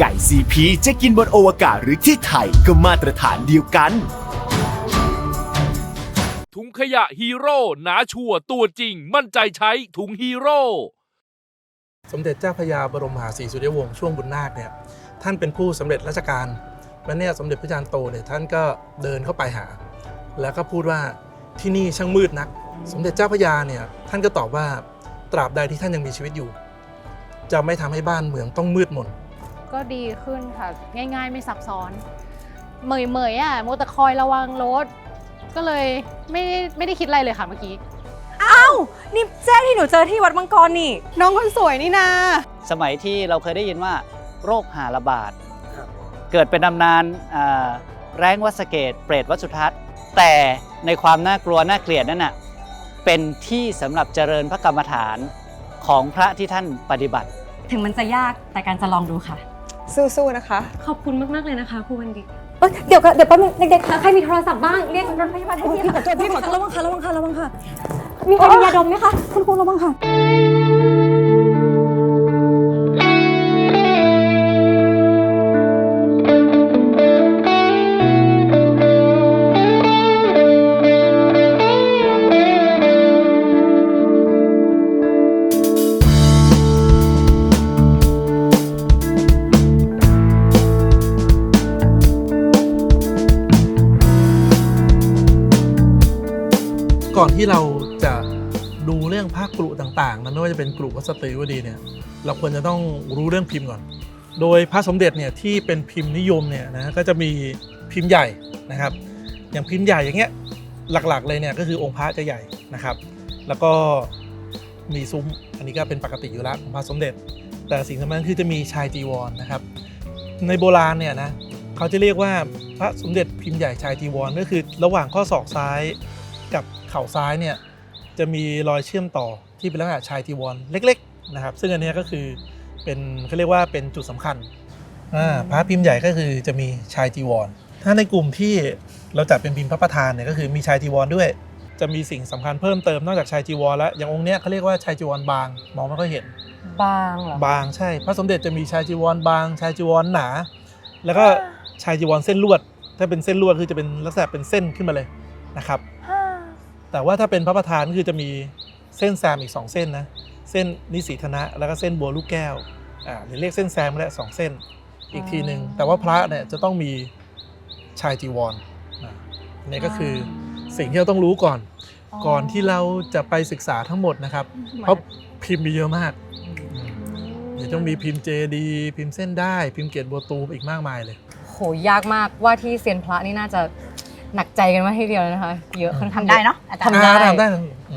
ไก่ซีพีจะกินบนอวกาศหรือที่ไทยก็มาตรฐานเดียวกัน ถุงขยะฮีโร่หนาชัวร์ตัวจริง มั่นใจใช้ถุงฮีโร่ สมเด็จเจ้าพระยาบรมมหาศรีสุริยวงศ์ช่วงบุญนาคเนี่ยท่านเป็นผู้สำเร็จราชการแล้วเนี่ยสมเด็จพระจารย์โตเนี่ยท่านก็เดินเข้าไปหา แล้วก็พูดว่าที่นี่ช่างมืดนัก สมเด็จเจ้าพระยาเนี่ยท่านก็ตอบว่าตราบใดที่ท่านยังมีชีวิตอยู่ จะไม่ทำให้บ้านเมืองต้องมืดมน ก็ดีขึ้นค่ะ ง่าย ๆ ไม่ซับซ้อน เหมยเมยๆอะโมวแต่คอยระวังรถ ก็เลยไม่ได้ไม่ได้คิดอะไรเลยค่ะเมื่อกี้นี่แจ้ที่หนูเจอที่วัดมังกรนี่ น้องคนสวยนี่นา สมัยที่เราเคยได้ยินว่าโรคหาระบาด เกิดเป็นตำนานอ่าแรงวัดสะเกตเปรตวัดสุทัศน์ แต่ในความน่ากลัวน่าเกลียดนั่นน่ะเป็นที่สำหรับเจริญพระกรรมฐานของพระที่ท่านปฏิบัติ ถึงมันจะยากแต่การจะลองดูค่ะ สู้ๆนะคะ ขอบคุณมาก ๆ เลยนะคะครูวันดีเอ้ยเดี๋ยวก่อนเดี๋ยวแป๊บนึงเด็กๆคะใครมีโทรศัพท์บ้างเรียกรถพยาบาลให้พี่ค่ะพี่ขอโทษระวังค่ะระวังค่ะระวังค่ะ มีใครมียาดมไหมคะ คุณครูระวังค่ะ ที่เราจะดูเรื่องภาคกรุต่างๆนะไม่ว่าจะเป็นกรุวัดสตรีก็ดีเนี่ยเราควรจะต้องรู้เรื่องพิมพ์ก่อน โดยพระสมเด็จเนี่ยที่เป็นพิมพ์นิยมเนี่ยนะก็จะมีพิมพ์ใหญ่นะครับ อย่างพิมพ์ใหญ่อย่างเงี้ยหลักๆเลยเนี่ยก็คือองค์พระจะใหญ่นะครับ แล้วก็มีซุ้มอันนี้ก็เป็นปกติอยู่แล้วของพระสมเด็จ แต่สิ่งสำคัญคือจะมีชายจีวรนะครับ ในโบราณเนี่ยนะเขาจะเรียกว่าพระสมเด็จพิมพ์ใหญ่ชายจีวรก็คือระหว่างข้อศอกซ้าย ข่าซ้ายเนี่ยจะมีรอยเชื่อมต่อที่เป็นลักษณะชายจีวรเล็กๆนะครับซึ่งอันเนี้ยก็คือเป็นเขาเรียกว่าเป็นจุดสำคัญอ่าพระพิมพ์ใหญ่ก็คือจะมีชายจีวร ถ้าในกลุ่มที่เราจัดเป็นพิมพ์พระประธานเนี่ยก็คือมีชายจีวรด้วย จะมีสิ่งสำคัญเพิ่มเติมนอกจากชายจีวรแล้วอย่างองค์เนี้ยเขาเรียกว่าชายจีวรบางมองไม่ค่อยเห็น บางเหรอบางใช่ พระสมเด็จจะมีชายจีวรบาง ชายจีวรหนา แล้วก็ชายจีวรเส้นลวด ถ้าเป็นเส้นลวดคือจะเป็นลักษณะเป็นเส้นขึ้นมาเลยนะครับ แต่ว่าถ้าเป็นพระประธานก็คือจะมีเส้นแซมอีก 2 เส้นนะเส้นนิสีธนะแล้วก็เส้นบัวลูกแก้วอ่าหรือเรียกเส้นแซมก็ได้สองเส้นอีกทีหนึ่งแต่ว่าพระเนี่ยจะต้องมีชายจีวรอ่านี่ก็คือสิ่งที่เราต้องรู้ก่อน ก่อนที่เราจะไปศึกษาทั้งหมดนะครับ เพราะพิมพ์มีเยอะมากเดี๋ยวต้องมีพิมพ์เจดีพิมพ์เส้นได้ พิมพ์เกตบัวตูมอีกมากมายเลย โหยากมากว่าที่เซียนพระนี่น่าจะ หนักใจกันมากทีเดียวเลยนะคะ เยอะค่อนข้างทำได้เนาะอาจารย์ ทำได้ อ่าทำได้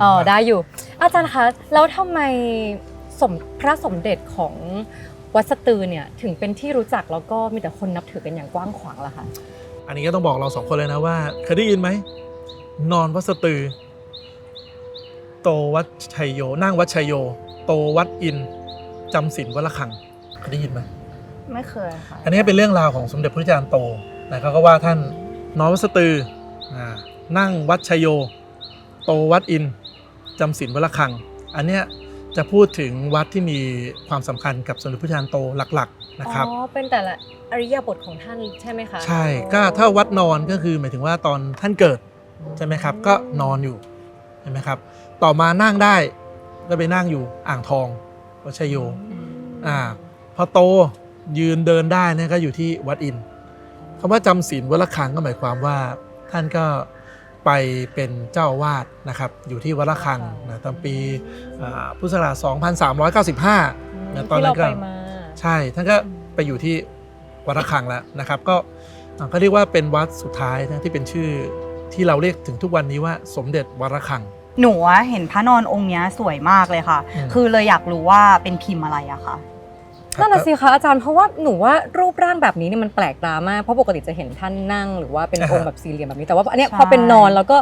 อ๋อได้อยู่ อาจารย์คะแล้วทำไมสมพระสมเด็จของวัดสตือเนี่ยถึงเป็นที่รู้จักแล้วก็มีแต่คนนับถือกันอย่างกว้างขวางล่ะคะอันนี้ก็ต้องบอกเราสองคนเลยนะว่าเคยได้ยินไหม นอนวัดสตือ โตวัดชัยโย นั่งวัดชัยโย โตวัดอินจำศีลวัดละคังเคยได้ยินไหม ไม่เคยค่ะอันนี้เป็นเรื่องราวของสมเด็จพระจารย์โตนะครับก็ว่าท่าน นอนวัดสตืออ่านั่งวัดชัยโย โตวัดอินจำศีลวัดละคัง อันเนี้ยจะพูดถึงวัดที่มีความสำคัญกับสมเด็จพระจารย์โตหลักๆนะครับอ๋อเป็นแต่ละอริยบทของท่านใช่ไหมคะใช่ก็ถ้าวัดนอนก็คือหมายถึงว่าตอนท่านเกิดใช่ไหมครับ ก็นอนอยู่ใช่ไหมครับ ต่อมานั่งได้ก็ไปนั่งอยู่อ่างทองวัดชัยโยอ่าพอโตยืนเดินได้เนี่ยก็อยู่ที่วัดอินทร์ คำว่าจำศีลวัดละคังก็หมายความว่า ท่านก็ไปเป็นเจ้าอาวาสนะครับ อยู่ที่วัดละคังนะตอนปีอ่าพุทธศักราช2395นะตอนที่นั้เรานก็ไปมาใช่ท่านก็ไปอยู่ที่วัดระฆังแล้วนะครับก็อ่าก็เรียกว่าเป็นวัดสุดท้ายนะที่เป็นชื่อที่เราเรียกถึงทุกวันนี้ว่าสมเด็จวัดระฆัง หนูอะเห็นพระนอนองค์เนี้ยสวยมากเลยค่ะอืมคือเลยอยากรู้ว่าเป็นพิมพ์อะไรอะค่ะ นั่นน่ะสิคะอาจารย์เพราะว่าหนูว่ารูปร่างแบบนี้เนี่ยมันแปลกตามากเพราะปกติจะเห็นท่านนั่งหรือว่าเป็นองค์แบบสี่เหลี่ยมแบบนี้แต่ว่าอันเนี้ยใช่พอเป็นนอนแล้วก็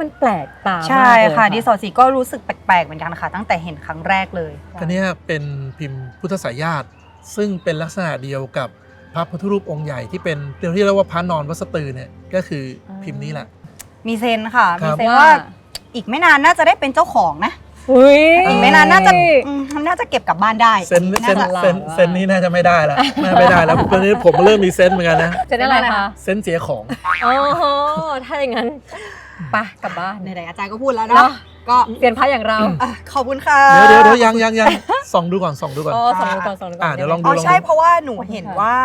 มันแปลกตามากใช่เลยค่ะดิสอสีก็รู้สึกแปลกๆเหมือนกันค่ะ ตั้งแต่เห็นครั้งแรกเลยอันเนี้ยเป็นพิมพ์พุทธสายญาติ ซึ่งเป็นลักษณะเดียวกับพระพุทธรูปองค์ใหญ่ที่เป็นเรียกว่าพระนอนวัดสตือเนี่ยก็คือพิมพ์นี้แหละ มีเซนส์ค่ะครัมีบเซนส์ว่าอีกไม่นานน่าจะได้เป็นเจ้าของนะ อุ้ยอีกไม่นานน่าจะอืมน่าจะเก็บกลับบ้านได้เซนเซนน่าจะเซนเซนนี้น่าจะไม่ได้แล้วน่าไม่ได้แล้วตอนนี้ผมเริ่มมีเซนส์เหมือนกันนะ จะได้อะไรคะเซนส์เสียของอ๋อถ้าอย่างนั้นไปกลับบ้าน ไหนๆอาจารย์ก็พูดแล้วเนเนาะอะก็เปลี่ยนพระอย่างเราอะขอบคุณค่ะ เดี๋ยวเดี๋ยวเดี๋ยวยังยังยังส่องดูก่อนส่องดูก่อนอ๋อสองดูก่อนสองดูก่อนอะเดี๋ยวลองดู อ๋อใช่เพราะว่าหนูเห็นว่า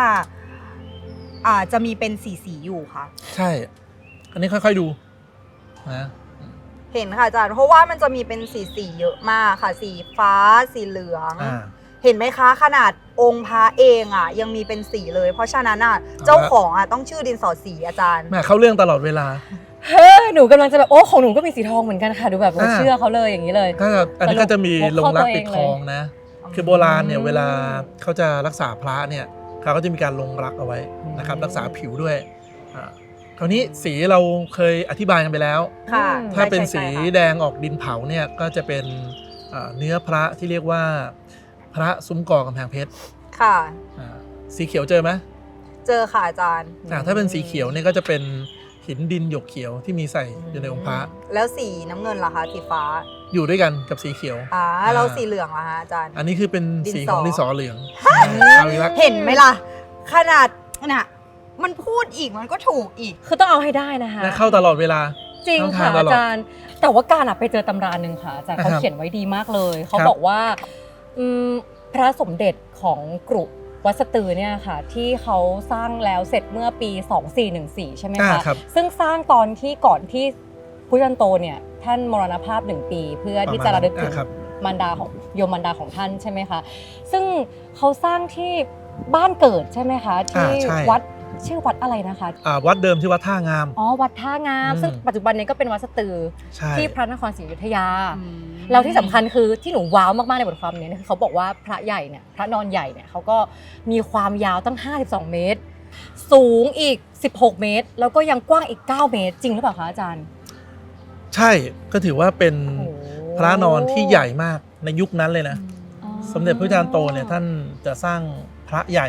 อ่าจะมีเป็นสีสีๆอยู่ค่ะ ใช่ อันนี้ค่อยๆดูนะ เห็นค่ะอาจารย์เพราะว่ามันจะมีเป็นสีสีๆเยอะมากค่ะ สีฟ้าสีเหลือง อ่า เห็นไหมคะขนาดองค์พระเองอะ ยังมีเป็นสีเลย เพราะฉะนั้นอะเจ้าของอะต้องชื่อดินสอสีอาจารย์ แม่เข้าเรื่องตลอดเวลา เฮ้ยหนูกำลังจะแบบโอ้ของหนูก็มีสีทองเหมือนกันค่ะ ดูแบบเราอ่า เชื่อเขาเลยอย่างนี้เลยถ้าอันนี้ก็จะมีลงรักปิดทองนะอืมคือโบราณเนี่ยเวลาเขาจะรักษาพระเนี่ยเขาก็จะมีการลงรักเอาไว้นะครับ รักษาผิวด้วยอ่า คราวนี้สีเราเคยอธิบายกันไปแล้ว ค่ะถ้าเป็นสีใช่ใช่ค่ะแดงออกดินเผาเนี่ยก็จะเป็นอ่าเนื้อพระที่เรียกว่า พระซุ้มกอกำแพงเพชรค่ะ อ่าสีเขียวเจอไหมเจอค่ะอาจารย์อ่าถ้าเป็นสีเขียวเนี่ยก็จะเป็นหินดินหยกเขียวที่มีใส่อยู่ในองค์พระแล้วสีน้ำเงินล่ะคะสีฟ้าอยู่ด้วยกันกับสีเขียว อ่าอ่าเราสีเหลืองล่ะคะอาจารย์ อันนี้คือเป็นสีของดิดินนสสออเหลืองเอาอีกแล้วเห็นไหมล่ะ ขนาดน่ะ มันพูดอีกมันก็ถูกอีก คือต้องเอาให้ได้นะคะและเข้าตลอดเวลา จริงต้องค่ะทานตลอดอาจารย์ แต่ว่าการอะไปเจอตำราหนึ่งค่ะอาจารย์นะครับเขาเขียนไว้ดีมากเลย เขาครับบอกว่าอืมพระสมเด็จของกรุวัดสตือเนี่ยค่ะที่เขาสร้างแล้วเสร็จเมื่อปี 2414 ใช่ไหมอ่าคะครับ ซึ่งสร้างตอนที่ก่อนที่พุทธันโตเนี่ยท่านมรณภาพหนึ่งปี เพื่อที่จะระลึกถึง อ่าครับ มารดาของโยมมารดาของท่านใช่ไหมคะ ซึ่งเขาสร้างที่บ้านเกิดใช่ไหมคะ ที่อ่าใช่ วัด ชื่อวัดอะไรนะคะ อ่าวัดเดิมที่วัดท่างาม อ๋อ วัดท่างาม อืม ซึ่งปัจจุบันนี้ก็เป็นวัดสตือใช่ที่พระนครศรีอยุธยา แล้วที่สำคัญคือที่หนูว้าวมาก ๆ ในบทความเนี้คือเขาบอกว่าพระใหญ่เนี่ยพระนอนใหญ่เนี่ยเขาก็มีความยาวตั้ง 52 เมตร สูงอีก 16 เมตร แล้วก็ยังกว้างอีก 9 เมตร จริงหรือเปล่าคะอาจารย์ใช่ก็ถือว่าเป็นโอ้พระนอนที่ใหญ่มากในยุคนั้นเลยนะ อ๋อ สมเด็จพระจารย์โตเนี่ยท่านจะสร้างพระใหญ่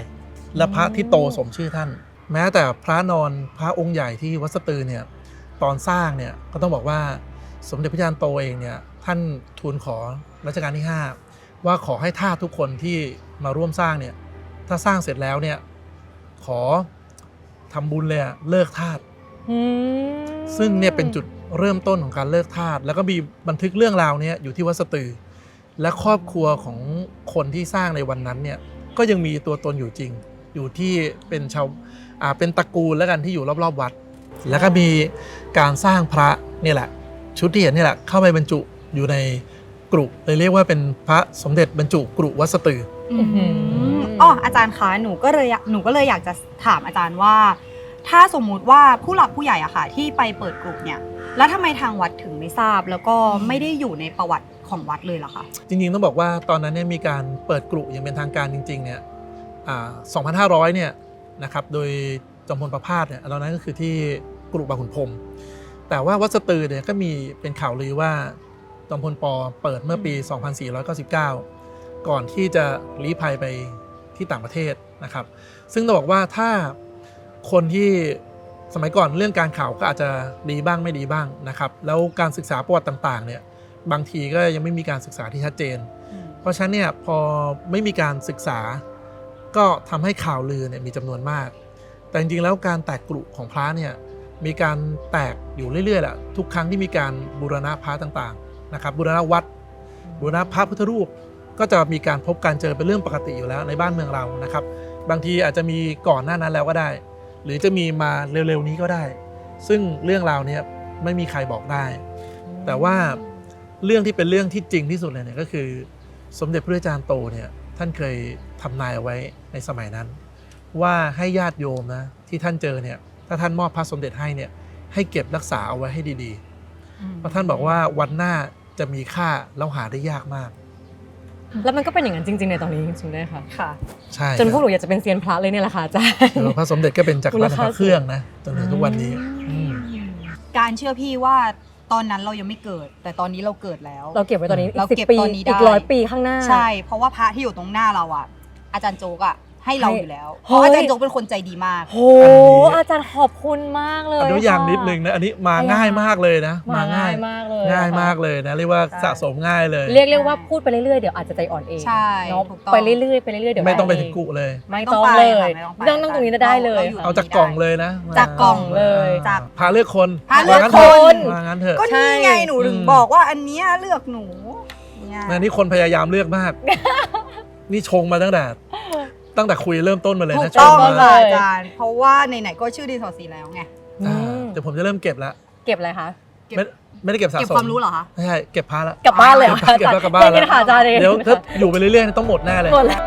และพระที่โตสมชื่อท่าน แม้แต่พระนอนพระองค์ใหญ่ที่วัดสตือเนี่ยตอนสร้างเนี่ยก็ต้องบอกว่าสมเด็จพระจารย์โตเองเนี่ยท่านทูลขอรัชกาลที่ 5 ว่าขอให้ทาสทุกคนที่มาร่วมสร้างเนี่ยถ้าสร้างเสร็จแล้วเนี่ยขอทำบุญเลยอะเลิกทาสอืมซึ่งเนี่ยเป็นจุดเริ่มต้นของการเลิกทาสแล้วก็มีบันทึกเรื่องราวเนี้อยู่ที่วัดสตือ และครอบครัวของคนที่สร้างในวันนั้นเนี่ยก็ยังมีตัวตนอยู่จริง อยู่ที่เป็นชาวอ่า เป็นตระกูลแล้วกันที่อยู่รอบๆวัด แล้วก็มีการสร้างพระเนี่ยแหละ ชุดที่เห็นเนี่ยแหละเข้าไปบรรจุอยู่ในกรุเลยเรียกว่าเป็นพระสมเด็จบรรจุกรุวัดสตืออื้อหืออ๋ออาจารย์คะหนูก็เลยอยากหนูก็เลยอยากจะถามอาจารย์ว่า ถ้าสมมุติว่าผู้หลักผู้ใหญ่อะค่ะ ที่ไปเปิดกลุ่มเนี่ยแล้วทำไมทางวัดถึงไม่ทราบ แล้วก็ไม่ได้อยู่ในประวัติของวัดเลยล่ะคะจริงๆต้องบอกว่าตอนนั้นเนี่ยมีการเปิดกลุ่อย่างเป็นทางการจริงๆเนี่ยอ่า2,500เนี่ย นะครับโดยจอมพลประพาสเนี่ยตอนนั้นก็คือที่กลุ่บางขุนพรหมแต่ว่าวัดสตือเนี่ยก็มีเป็นข่าวลือว่าจอมพลปเปิดเมื่อปี 2499 ก่อนที่จะลี้ภัยไปที่ต่างประเทศนะครับ ซึ่งต้องบอกว่าถ้าคนที่สมัยก่อนเรื่องการข่าวก็อาจจะดีบ้างไม่ดีบ้างนะครับ แล้วการศึกษาประวัติต่างๆเนี่ยบางทีก็ยังไม่มีการศึกษาที่ชัดเจน เพราะฉะนั้นเนี่ยพอไม่มีการศึกษา ก็ทำให้ข่าวลือเนี่ยมีจำนวนมาก แต่จริงๆแล้วการแตกกลุ่ของพระเนี่ยมีการแตกอยู่เรื่อยๆแหละทุกครั้งที่มีการบูรณะพระต่างๆนะครับบูรณะวัดบูรณะพระพุทธรูปก็จะมีการพบการเจอเป็นเรื่องปกติอยู่แล้วในบ้านเมืองเรานะครับ บางทีอาจจะมีก่อนหน้านั้นแล้วก็ได้ หรือจะมีมาเร็วๆนี้ก็ได้ ซึ่งเรื่องราวเนี้ยไม่มีใครบอกได้ แต่ว่าเรื่องที่เป็นเรื่องที่จริงที่สุดเลยเนี่ยก็คือ สมเด็จพระอาจารย์โตเนี่ย ท่านเคยทำนายเอาไว้ในสมัยนั้น ว่าให้ญาติโยมนะที่ท่านเจอเนี่ยถ้าท่านมอบพระสมเด็จให้เนี่ยให้เก็บรักษาเอาไว้ให้ดีๆเพราะท่านบอกว่าวันหน้าจะมีค่าแล้วหาได้ยากมาก แล้วมันก็เป็นอย่างนั้นจริง ๆ ในตอนนี้จริงๆด้วยค่ะค่ะ ใช่จนพวกหนูอยากจะเป็นเซียนพระเลยเนี่ยแหละค่ะอาจารย์เออพระสมเด็จก็เป็นจักรวรรดิมูลค่าพระเครื่องนะจนถึงทุกวันนี้อืมการเชื่อพี่ว่า ตอนนั้นเรายังไม่เกิด แต่ตอนนี้เราเกิดแล้ว เราเก็บไว้ตอนนี้เราอีกเก็สิบบปีตอนนี้ได้ อีกร้อยปีข้างหน้า ใช่ เพราะว่าพระที่อยู่ตรงหน้าเราอะ อาจารย์โจ๊กอะ ให้เราให้อยู่แล้วเพเฮ้ยราะอาจารย์โจ๊กเป็นคนใจดีมาก โหอาจารย์ขอบคุณมากเลยอนุญาตค่ะนิดนึงนะอันนี้มาพยายามง่ายมากเลยนะ มาง่ายมากเลยง่ายอะค่ะมากเลยนะเรียกว่าใช่สะสมง่ายเลย เรียกเรียกว่าพูดไปเรื่อยๆเดี๋ยวอาจจะใจอ่อนเองใช่เนาะถูกต้องไปเรื่อยๆไปเรื่อยๆเดี๋ยวไม่ต้องไปด้ถึงกุเลย ไม่ต้องเลยไม่ต้องไปนั่งนั่งตรงนี้ได้เลยเราอยู่ค่ะเอาจากกล่องเลยนะ จากกล่องเลยจากพาเลือกคนพาเลือกว่งั้คนเถอะว่างั้นเถอะก็นี่ไงหนูถึงอืมบอกว่าอันเนี้ยเลือกหนูเนี่ยนะนี่คนพยายามเลือกมาก นี่ชงมาตั้งแต่ ตั้งแต่คุยเริ่มต้นมาเลยถูนะกต้องชงมาค่ะอาจารย์ เพราะว่าไหนๆก็ชื่อดีสอดสีแล้วไง อ่าอืมเดี๋ยวผมจะเริ่มเก็บแล้วเก็บอะไรคะเก็บ ไม่ไม่ได้เก็บสะสมเก็บความรู้เหรอคะ ไม่ใช่เก็บพาละ กลับบ้านเลยเหรอเก็บแล้วกลับบ้านเรียนแล้วหาอาจารย์เองเดี๋ยวถ้าอยู่ไปเรื่อยๆต้องหมดแน่เลย หมดแล้ว